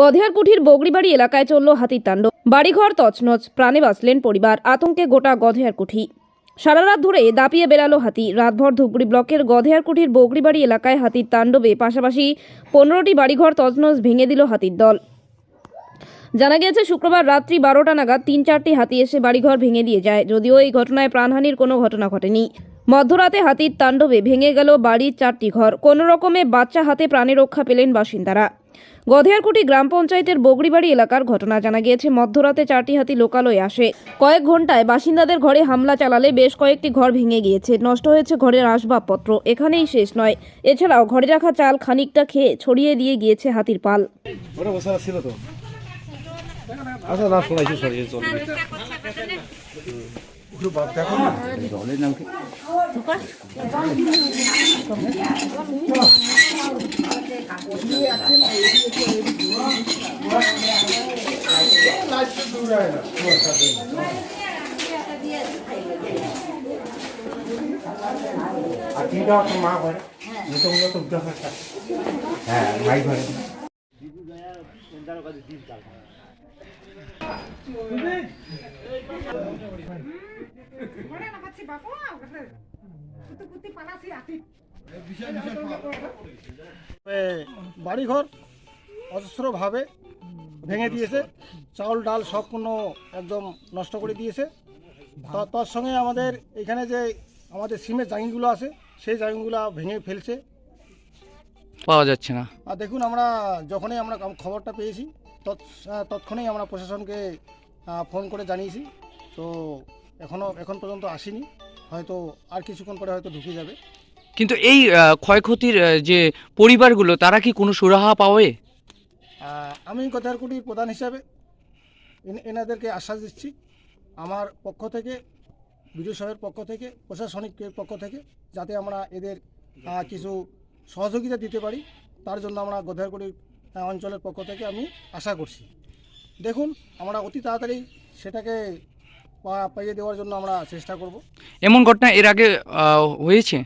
গধেয়ারকুঠির বগরিবাড়ি এলাকায় চলল হাতির তাণ্ডব। বাড়িঘর তছনছ, প্রাণে বাঁচলেন পরিবার, আতঙ্কে গোটা গধেয়ারকুঠি। সারা রাত ধরে দাপিয়ে বেড়ালো হাতি। রাতভর ধুপগুড়ি ব্লকের গধেয়ারকুঠির বগরিবাড়ি এলাকায় হাতির তাণ্ডবে পাশাপাশি পনেরোটি বাড়িঘর তছনছ ভেঙে দিল হাতির দল। জানা গিয়েছে, শুক্রবার রাত্রি বারোটা নাগাদ তিন চারটি হাতি এসে বাড়িঘর ভেঙে দিয়ে যায়। যদিও এই ঘটনায় প্রাণহানির কোনো ঘটনা ঘটেনি। মধ্যরাতে হাতির তাণ্ডবে ভেঙে গেল বাড়ির চারটি ঘর। কোনো রকমে বাচ্চা হাতে প্রাণে রক্ষা পেলেন বাসিন্দারা। গধেয়ারকুটি গ্রাম পঞ্চায়েতের বগরিবাড়ি এলাকার ঘটনা জানা গিয়েছে। মধ্যরাতে চারটি হাতি লোকালয়ে আসে। কয়েক ঘন্টায় বাসিন্দাদের ঘরে হামলা চালালে বেশ কয়েকটি ঘর ভেঙে গিয়েছে। নষ্ট হয়েছে ঘরের আসবাবপত্র। এখানেই শেষ নয়। এছাড়াও ঘরে রাখা চাল খানিকটা খেয়ে ছড়িয়ে দিয়ে গিয়েছে হাতির পাল। আচ্ছা না শোনাইছি সরিয়ে চল আর তিনটা তো মা ঘরে নতুন তো হ্যাঁ ভাই ঘরে এ, বাড়িঘর অজস্রভাবে ভেঙে দিয়েছে। চাউল, ডাল সব একদম নষ্ট করে দিয়েছে। তার সঙ্গে আমাদের এখানে যে আমাদের সিমের জাইনগুলো আছে, সেই জাইনগুলো ভেঙে ফেলছে। পাওয়া যাচ্ছে না। আর দেখুন আমরা যখনই আমরা খবরটা পেয়েছি তৎ- তৎক্ষণেই আমরা প্রশাসনকে ফোন করে জানিয়েছি। তো এখনও এখন পর্যন্ত আসেনি। হয়তো আর কিছুক্ষণ পরে হয়তো ঢুকে যাবে। কিন্তু এই ক্ষয়ক্ষতির যে পরিবারগুলো তারা কি কোনো সুরাহা পাবে? আমি কথারকুটির প্রধান হিসাবে এন- এনাদেরকে আশ্বাস দিচ্ছি। আমার পক্ষ থেকে বিডিও সাহেবের পক্ষ থেকে প্রশাসনিকের পক্ষ থেকে যাতে আমরা এদের কিছু সহযোগিতা দিতে পারি, তার জন্য আমরা গোধারগুড়ি অঞ্চলের পক্ষ থেকে আমি আশা করছি। দেখুন, আমরা অতি তাড়াতাড়ি সেটাকে পাইয়ে দেওয়ার জন্য আমরা চেষ্টা করব। এমন ঘটনা এর আগে হয়েছে?